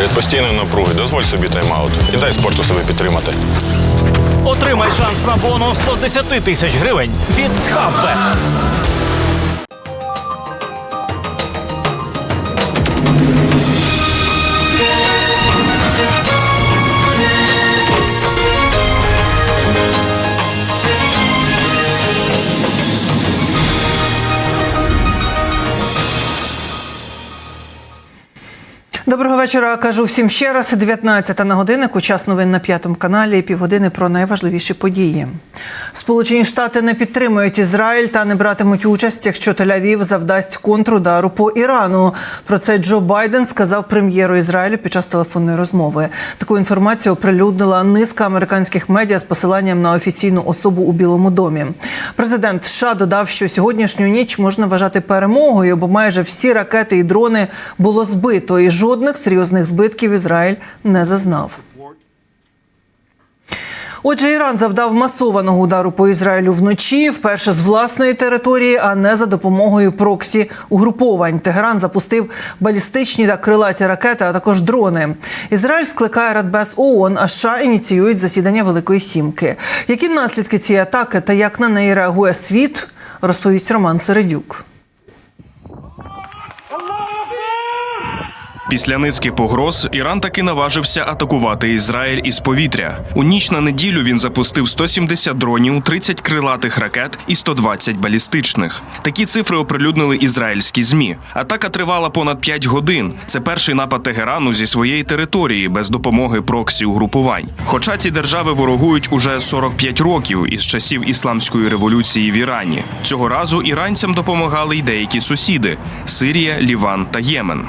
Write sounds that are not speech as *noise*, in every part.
Серед постійної напруги дозволь собі тайм-аут і дай спорту себе підтримати. Отримай шанс на бонус 110 тисяч гривень від Фавбет. Доброго вечора. Кажу всім ще раз. 19 на годиннику. Час новин на п'ятому каналі. Півгодини про найважливіші події. Сполучені Штати не підтримують Ізраїль та не братимуть участь, якщо Тель-Авів завдасть контрудару по Ірану. Про це Джо Байден сказав прем'єру Ізраїлю під час телефонної розмови. Таку інформацію оприлюднила низка американських медіа з посиланням на офіційну особу у Білому домі. Президент США додав, що сьогоднішню ніч можна вважати перемогою, бо майже всі ракети і дрони було збито, і жодних серйозних збитків Ізраїль не зазнав. Отже, Іран завдав масованого удару по Ізраїлю вночі, вперше з власної території, а не за допомогою проксі угруповань. Тегеран запустив балістичні та крилаті ракети, а також дрони. Ізраїль скликає Радбез ООН, а США ініціюють засідання Великої Сімки. Які наслідки цієї атаки та як на неї реагує світ, розповість Роман Середюк. Після низки погроз Іран таки наважився атакувати Ізраїль із повітря. У ніч на неділю він запустив 170 дронів, 30 крилатих ракет і 120 балістичних. Такі цифри оприлюднили ізраїльські змі. Атака тривала понад 5 годин. Це перший напад Тегерану зі своєї території без допомоги проксі угрупувань. Хоча ці держави ворогують уже 45 років із часів ісламської революції в Ірані. Цього разу іранцям допомагали й деякі сусіди: Сирія, Ліван та Ємен.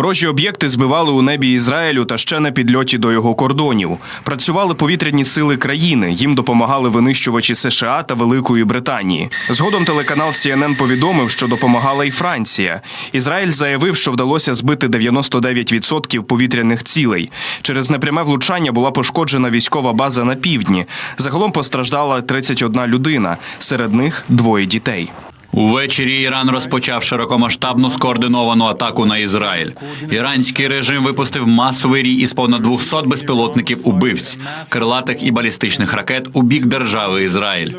Ворожі об'єкти збивали у небі Ізраїлю та ще на підльоті до його кордонів. Працювали повітряні сили країни. Їм допомагали винищувачі США та Великої Британії. Згодом телеканал CNN повідомив, що допомагала і Франція. Ізраїль заявив, що вдалося збити 99% повітряних цілей. Через непряме влучання була пошкоджена військова база на півдні. Загалом постраждала 31 людина, серед них двоє дітей. Увечері Іран розпочав широкомасштабну скоординовану атаку на Ізраїль. Іранський режим випустив масовий рій із понад 200 безпілотників убивць, крилатих і балістичних ракет у бік держави Ізраїль.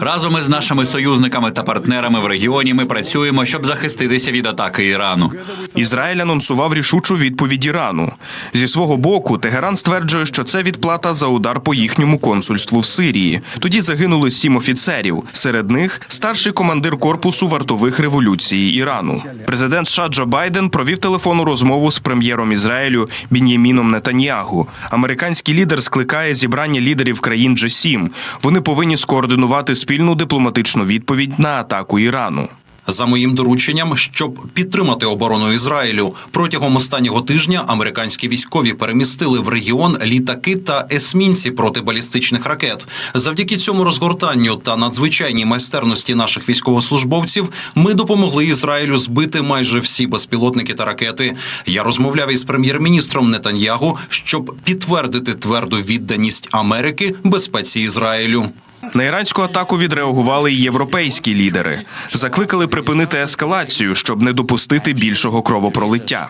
Разом із нашими союзниками та партнерами в регіоні ми працюємо, щоб захиститися від атаки Ірану. Ізраїль анонсував рішучу відповідь Ірану. Зі свого боку, Тегеран стверджує, що це відплата за удар по їхньому консульству в Сирії. Тоді загинули сім офіцерів. Серед них старший командир корпусу вартових революцій Ірану. Президент США Джо Байден провів телефонну розмову з прем'єром Ізраїлю Бін'яміном Нетаньягу. Американський лідер скликає зібрання лідерів країн G7. Вони повинні скоординувати спільну дипломатичну відповідь на атаку Ірану. За моїм дорученням, щоб підтримати оборону Ізраїлю, протягом останнього тижня американські військові перемістили в регіон літаки та есмінці протибалістичних ракет. Завдяки цьому розгортанню та надзвичайній майстерності наших військовослужбовців ми допомогли Ізраїлю збити майже всі безпілотники та ракети. Я розмовляв із прем'єр-міністром Нетаньягу, щоб підтвердити тверду відданість Америки безпеці Ізраїлю. На іранську атаку відреагували й європейські лідери. Закликали припинити ескалацію, щоб не допустити більшого кровопролиття.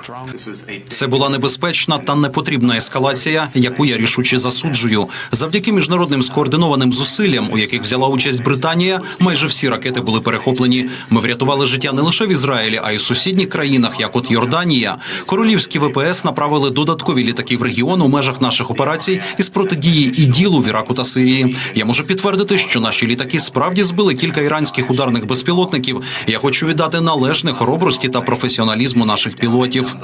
Це була небезпечна та непотрібна ескалація, яку я рішуче засуджую. Завдяки міжнародним скоординованим зусиллям, у яких взяла участь Британія, майже всі ракети були перехоплені. Ми врятували життя не лише в Ізраїлі, а й у сусідніх країнах, як от Йорданія. Королівські ВПС направили додаткові літаки в регіон у межах наших операцій із протидії і ділу в Іраку та Сирії. Я можу підтвердити, що наші літаки справді збили кілька іранських ударних безпілотників. Я хочу віддати належне хоробрості та професіоналізму наших пілотів.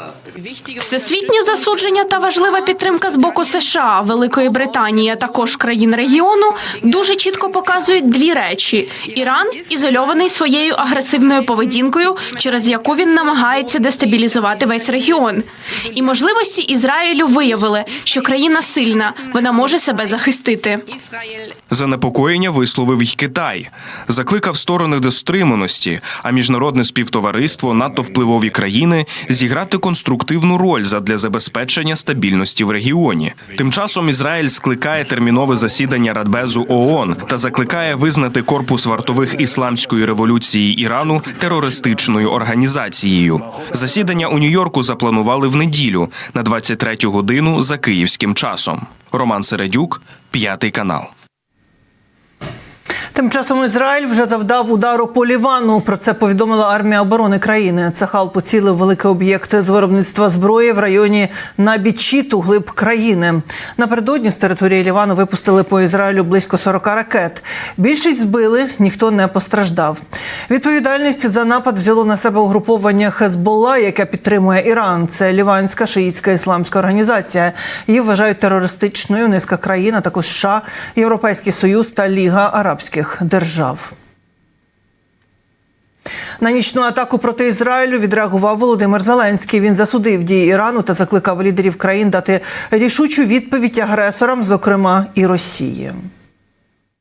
Всесвітнє засудження та важлива підтримка з боку США, Великої Британії, а також країн регіону дуже чітко показують дві речі: Іран ізольований своєю агресивною поведінкою, через яку він намагається дестабілізувати весь регіон. І можливості Ізраїлю виявили, що країна сильна, вона може себе захистити. Занепокоєні озброєння висловив й Китай, закликав сторони до стриманості, а міжнародне співтовариство, надто впливові країни зіграти конструктивну роль задля забезпечення стабільності в регіоні. Тим часом Ізраїль скликає термінове засідання Радбезу ООН та закликає визнати корпус вартових ісламської революції Ірану терористичною організацією. Засідання у Нью-Йорку запланували в неділю на 23 годину за київським часом. Роман Середюк, п'ятий канал. Тим часом Ізраїль вже завдав удару по Лівану. Про це повідомила армія оборони країни. Цахал поцілив великий об'єкт з виробництва зброї в районі Набічіту, глиб країни. Напередодні з території Лівану випустили по Ізраїлю близько 40 ракет. Більшість збили, ніхто не постраждав. Відповідальність за напад взяло на себе угруповання Хезболла, яке підтримує Іран. Це ліванська шиїцька ісламська організація. Її вважають терористичною низка країн, також США, Європейський Союз та Ліга Арабських держав. На нічну атаку проти Ізраїлю відреагував Володимир Зеленський. Він засудив дії Ірану та закликав лідерів країн дати рішучу відповідь агресорам, зокрема і Росії.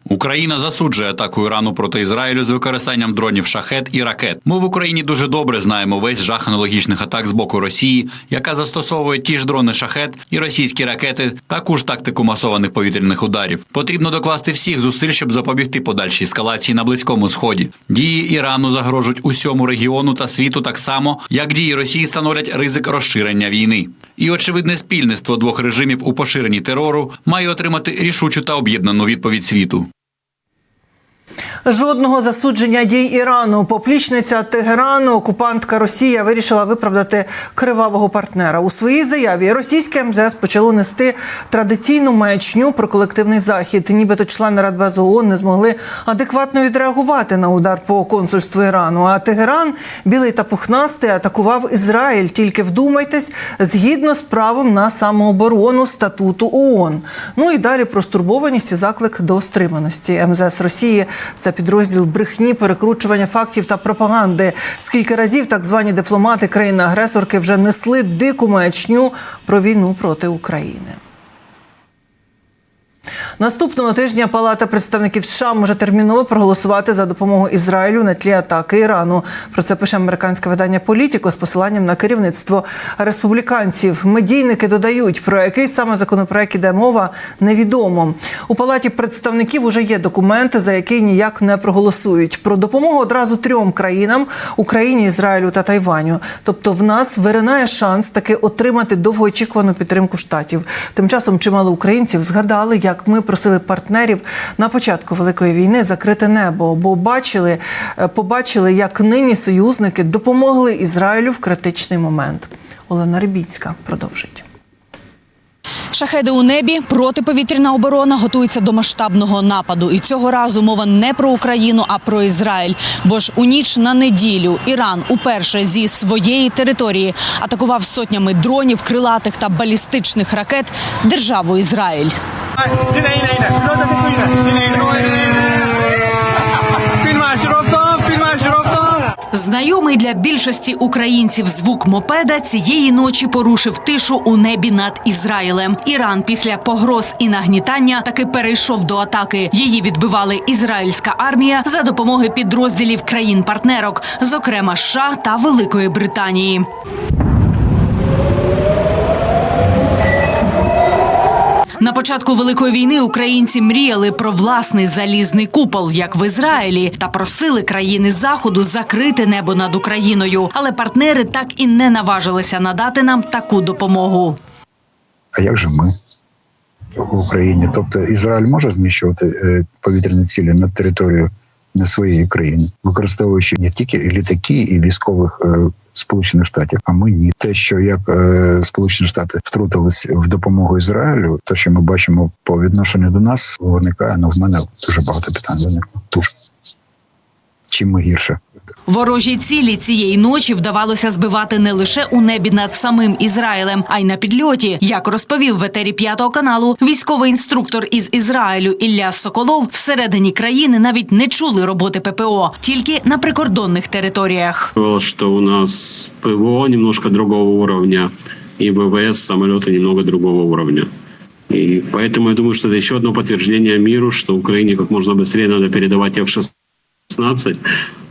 Україна засуджує атаку Ірану проти Ізраїлю з використанням дронів шахет і ракет. Ми в Україні дуже добре знаємо весь жах аналогічних атак з боку Росії, яка застосовує ті ж дрони шахет і російські ракети, таку ж тактику масованих повітряних ударів. Потрібно докласти всіх зусиль, щоб запобігти подальшій ескалації на близькому сході. Дії Ірану загрожують усьому регіону та світу так само, як дії Росії становлять ризик розширення війни. І очевидне спільництво двох режимів у поширенні терору має отримати рішучу та об'єднану відповідь світу. Жодного засудження дій Ірану. Поплічниця Тегерану, окупантка Росія, вирішила виправдати кривавого партнера. У своїй заяві російське МЗС почало нести традиційну маячню про колективний захід. Нібито члени Радбезу ООН не змогли адекватно відреагувати на удар по консульству Ірану. А Тегеран, білий та пухнастий, атакував Ізраїль. Тільки вдумайтесь, згідно з правом на самооборону статуту ООН. Ну і далі про стурбованість і заклик до стриманості. МЗС Росії це підрозділ брехні, перекручування фактів та пропаганди. Скільки разів так звані дипломати країни-агресорки вже несли дику маячню про війну проти України. Наступного тижня Палата представників США може терміново проголосувати за допомогу Ізраїлю на тлі атаки Ірану. Про це пише американське видання Політіко з посиланням на керівництво республіканців. Медійники додають, про який саме законопроект іде мова, невідомо. У палаті представників уже є документи, за які ніяк не проголосують. Про допомогу одразу трьом країнам Україні, Ізраїлю та Тайваню. Тобто, в нас виринає шанс таки отримати довгоочікувану підтримку штатів. Тим часом чимало українців згадали, як ми просили партнерів на початку великої війни закрити небо, бо бачили, е, побачили, як нині союзники допомогли Ізраїлю в критичний момент. Олена Рибіцька продовжить. Шахеди у небі, протиповітряна оборона готується до масштабного нападу. І цього разу мова не про Україну, а про Ізраїль. Бо ж у ніч на неділю Іран уперше зі своєї території атакував сотнями дронів, крилатих та балістичних ракет державу Ізраїль. Знайомий для більшості українців звук мопеда цієї ночі порушив тишу у небі над Ізраїлем. Іран після погроз і нагнітання таки перейшов до атаки. Її відбивали ізраїльська армія за допомогою підрозділів країн-партнерок, зокрема США та Великої Британії. На початку великої війни українці мріяли про власний залізний купол, як в Ізраїлі, та просили країни заходу закрити небо над Україною. Але партнери так і не наважилися надати нам таку допомогу. А як же ми в Україні? Тобто Ізраїль може знищувати е, повітряні цілі над територією не своєї країни, використовуючи не тільки літаки і військових е, Сполучених Штатів, а ми ні. Те, що як е, Сполучені Штати втрутились в допомогу Ізраїлю, те, що ми бачимо по відношенню до нас, виникає ну в мене дуже багато питань виникло. Дуже чим ми гірше. Ворожі цілі цієї ночі вдавалося збивати не лише у небі над самим Ізраїлем, а й на підльоті. Як розповів в етері п'ятого каналу, військовий інструктор із Ізраїлю Ілля Соколов всередині країни навіть не чули роботи ППО, тільки на прикордонних територіях. что у нас ПВО немножко другого уровня и ВВС самолеты немного другого уровня. И поэтому я думаю, что это еще одно подтверждение миру, что Украине как можно быстрее надо передавать F-16,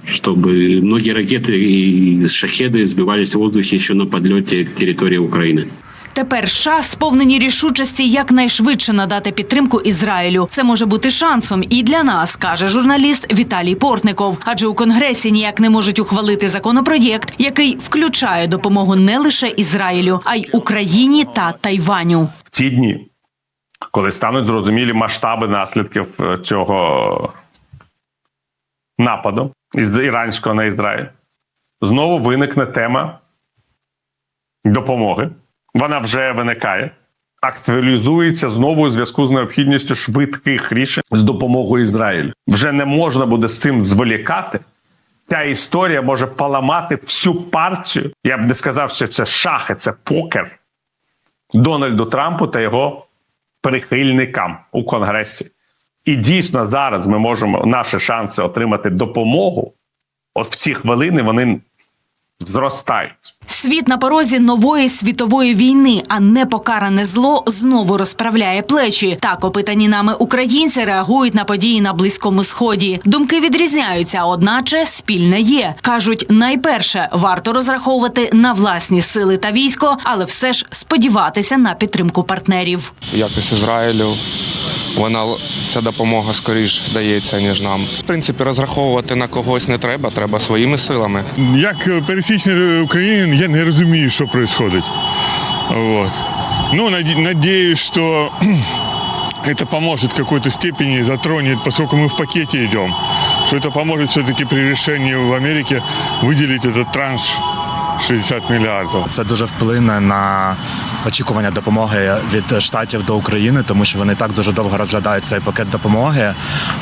чтобы многие ракеты и шахеды сбивались в воздухе еще на подлете к территории Украины. Тепер США сповнені рішучості якнайшвидше надати підтримку Ізраїлю. Це може бути шансом і для нас, каже журналіст Віталій Портников. Адже у конгресі ніяк не можуть ухвалити законопроєкт, який включає допомогу не лише Ізраїлю, а й Україні та Тайваню. в ці дні, коли стануть зрозумілі масштаби наслідків е, цього нападу із іранського на Ізраїль, знову виникне тема допомоги. Вона вже виникає, актуалізується знову у зв'язку з необхідністю швидких рішень з допомогою Ізраїлю. Вже не можна буде з цим зволікати. Ця історія може поламати всю партію. Я б не сказав, що це шахи, це покер. Дональду Трампу та його прихильникам у Конгресі. І дійсно зараз ми можемо наші шанси отримати допомогу. От в ці хвилини вони зростають. Світ на порозі нової світової війни, а непокаране зло знову розправляє плечі. Так опитані нами українці реагують на події на близькому сході. Думки відрізняються, одначе спільне є. кажуть, найперше варто розраховувати на власні сили та військо, але все ж сподіватися на підтримку партнерів. якось Ізраїлю. Вона ця допомога скоріш дається, ніж нам. В принципі, розраховувати на когось не треба, треба своїми силами. Як пересічний українин, я не розумію, що відбувається. Вот. Ну, наде- надеюсь, что *clears throat* это поможет в какой-то степени, затронет, поскольку мы в пакете идем, что это поможет все-таки при решении в Америке выделить этот транш 60 миллиардов. Це дуже вплине на очікування допомоги від штатів до України, тому що вони так дуже довго розглядають цей пакет допомоги.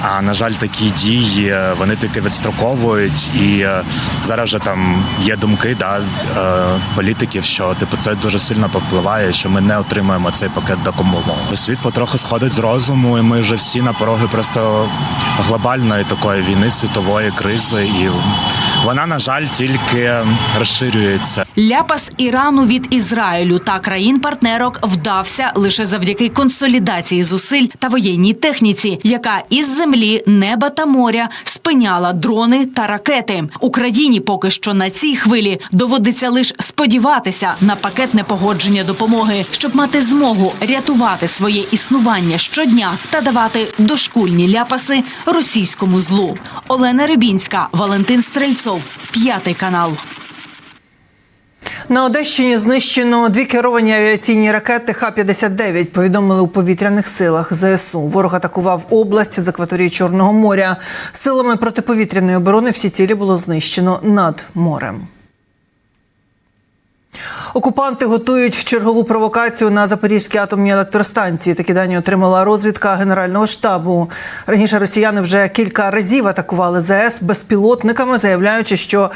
А на жаль, такі дії вони тільки відстроковують, і е, зараз вже там є думки да, е, політиків, що типу це дуже сильно повпливає, що ми не отримаємо цей пакет допомоги. Світ потроху сходить з розуму, і ми вже всі на пороги просто глобальної такої війни, світової кризи, і вона, на жаль, тільки розширюється. Ляпас Ірану від Ізраїлю та країн-партнерок вдався лише завдяки консолідації зусиль та воєнній техніці, яка із землі, неба та моря спиняла дрони та ракети. Україні поки що на цій хвилі доводиться лише сподіватися на пакетне погодження допомоги, щоб мати змогу рятувати своє існування щодня та давати дошкульні ляпаси російському злу. Олена Рибінська, Валентин Стрельцов, п'ятий канал. На Одещині знищено дві керовані авіаційні ракети Х-59, повідомили у повітряних силах ЗСУ. Ворог атакував область з акваторії Чорного моря. Силами протиповітряної оборони всі цілі було знищено над морем. Окупанти готують чергову провокацію на Запорізькій атомній електростанції. Такі дані отримала розвідка Генерального штабу. Раніше росіяни вже кілька разів атакували ЗС безпілотниками, заявляючи, що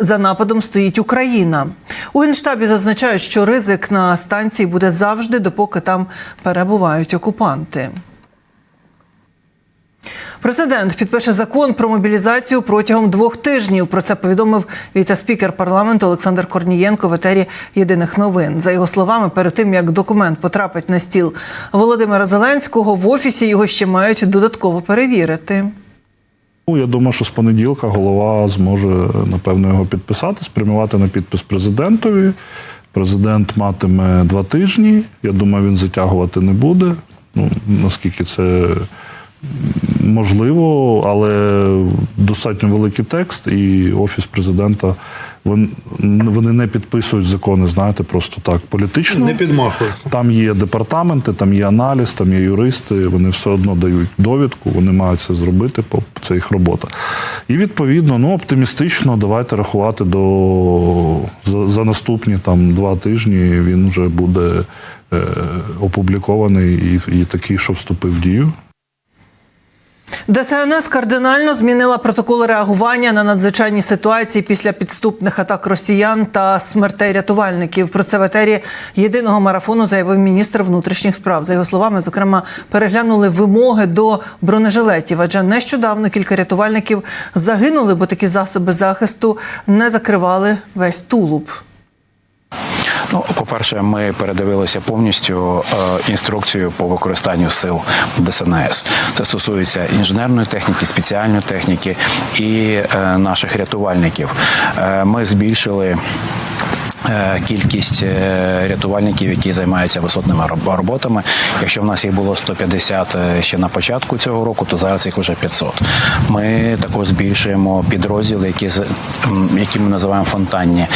за нападом стоїть Україна. У генштабі зазначають, що ризик на станції буде завжди, допоки там перебувають окупанти. Президент підпише закон про мобілізацію протягом двох тижнів. Про це повідомив віце-спікер парламенту Олександр Корнієнко в етері єдиних новин. За його словами, перед тим як документ потрапить на стіл Володимира Зеленського, в офісі його ще мають додатково перевірити. Ну, Я думаю, що з понеділка голова зможе напевно його підписати, спрямувати на підпис президентові. Президент матиме два тижні. Я думаю, він затягувати не буде. Ну наскільки це можливо, але достатньо великий текст, і офіс президента вон- вони не підписують закони, знаєте, просто так політично. Не підмахують. Там є департаменти, там є аналіз, там є юристи. Вони все одно дають довідку, вони мають це зробити, це їх робота. І відповідно, ну оптимістично, давайте рахувати до за, за наступні там два тижні. Він вже буде е, опублікований і, і такий, що вступив в дію. ДСНС кардинально змінила протоколи реагування на надзвичайні ситуації після підступних атак росіян та смертей рятувальників. Про це в етері єдиного марафону заявив міністр внутрішніх справ. За його словами, зокрема, переглянули вимоги до бронежилетів, адже нещодавно кілька рятувальників загинули, бо такі засоби захисту не закривали весь тулуб. Ну, по-перше, ми передивилися повністю е, інструкцію по використанню сил ДСНС. Це стосується інженерної техніки, спеціальної техніки і е, наших рятувальників. Е, ми збільшили. Е, Кількість е, рятувальників, які займаються висотними роботами. Якщо в нас їх було 150 е, ще на початку цього року, то зараз їх вже 500. Ми також збільшуємо підрозділи, які які ми називаємо фонтанні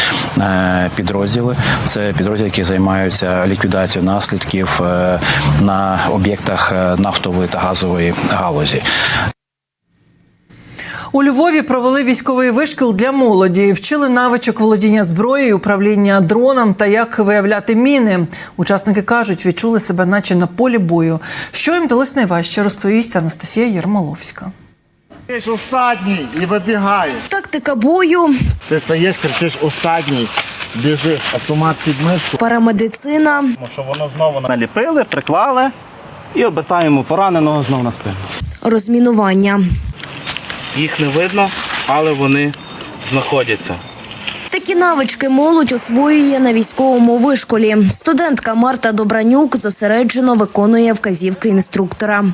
підрозділи. Це підрозділи, які займаються ліквідацією наслідків на об'єктах нафтової та газової галузі. У Львові провели військовий вишкіл для молоді. Вчили навичок володіння зброєю, управління дроном та як виявляти міни. Учасники кажуть, відчули себе, наче на полі бою. Що їм вдалося найважче, розповість Анастасія Єрмоловська. Кричиш останній і вибігає. Тактика бою, Ти стаєш, кричиш останній, біжиш, автомат під мишку. парамедицина, Що воно знову наліпили, приклали і обертаємо пораненого знову на спину. розмінування. Їх не видно, але вони знаходяться. Такі навички молодь освоює на військовому вишколі. Студентка Марта Добранюк зосереджено виконує вказівки інструктора.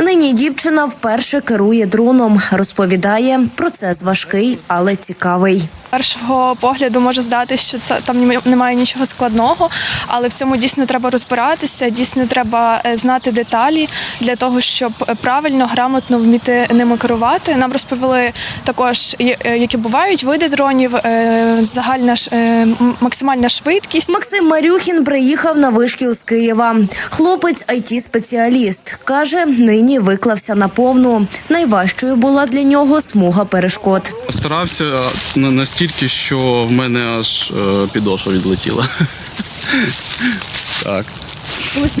Нині дівчина вперше керує дроном. Розповідає, процес важкий, але цікавий. першого погляду може здатися, що це там немає нічого складного, але в цьому дійсно треба розбиратися. Дійсно, треба е, знати деталі для того, щоб е, правильно, грамотно вміти ними керувати. Нам розповіли також, е, які бувають види дронів, загальна максимальна швидкість. Максим Марюхін приїхав на вишкіл з Києва. Хлопець it спеціаліст каже, нині виклався на повну. Найважчою була для нього смуга перешкод. Старався настільки, що в мене аж е, підошва відлетіла. так.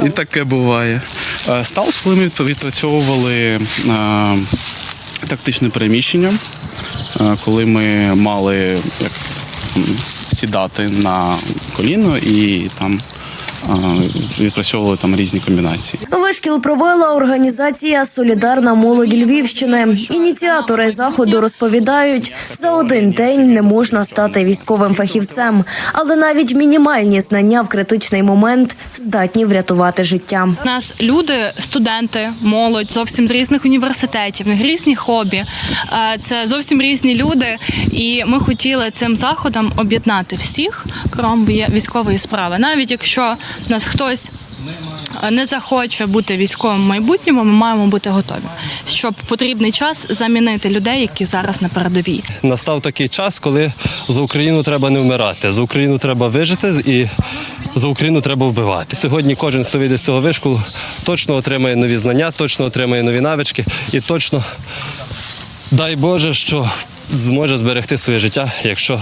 І таке буває. Е, Сталося, коли ми відпрацьовували е, тактичне переміщення, е, коли ми мали як, сідати на коліно і там е, відпрацьовували там різні комбінації. Вишкіл провела організація Солідарна молодь Львівщини. Ініціатори заходу розповідають, за один день не можна стати військовим фахівцем, але навіть мінімальні знання в критичний момент здатні врятувати життя. У нас люди, студенти, молодь зовсім з різних університетів, них різні хобі. Е, Це зовсім різні люди, і ми хотіли цим заходом об'єднати всіх, крім військової справи. Навіть якщо нас хтось е, не захоче бути військовим в майбутньому, ми маємо бути готові, щоб потрібний час замінити людей, які зараз на передовій. Настав такий час, коли за Україну треба не вмирати, за Україну треба вижити і за Україну треба вбивати. Сьогодні кожен, хто вийде з цього вишколу, точно отримає нові знання, точно отримає нові навички і точно дай Боже, що зможе зберегти своє життя, якщо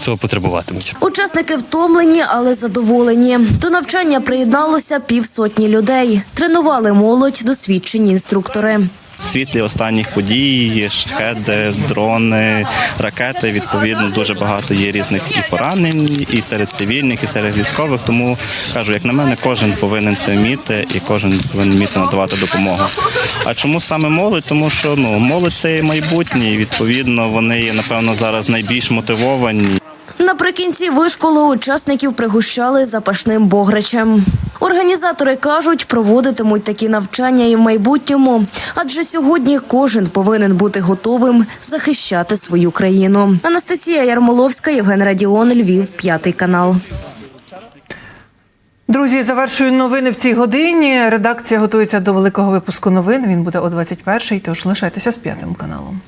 цього потребуватимуть. Учасники втомлені, але задоволені. До навчання приєдналося півсотні людей. Тренували молодь досвідчені інструктори. Світлі останніх подій, шахеди, дрони, ракети. Відповідно, дуже багато є різних і поранень, і серед цивільних, і серед військових. Тому кажу, як на мене, кожен повинен це вміти, і кожен повинен вміти надавати допомогу. А чому саме молодь? Тому що ну молодь це є майбутнє, і відповідно вони є напевно зараз найбільш мотивовані. Наприкінці вишколу учасників пригощали запашним бограчем. Організатори кажуть, проводитимуть такі навчання і в майбутньому, адже сьогодні кожен повинен бути готовим захищати свою країну. Анастасія Ярмоловська, Євген Радіон, Львів, п'ятий канал. Друзі, завершую новини в цій годині. Редакція готується до великого випуску новин. Він буде о 21-й, тож лишайтеся з п'ятим каналом.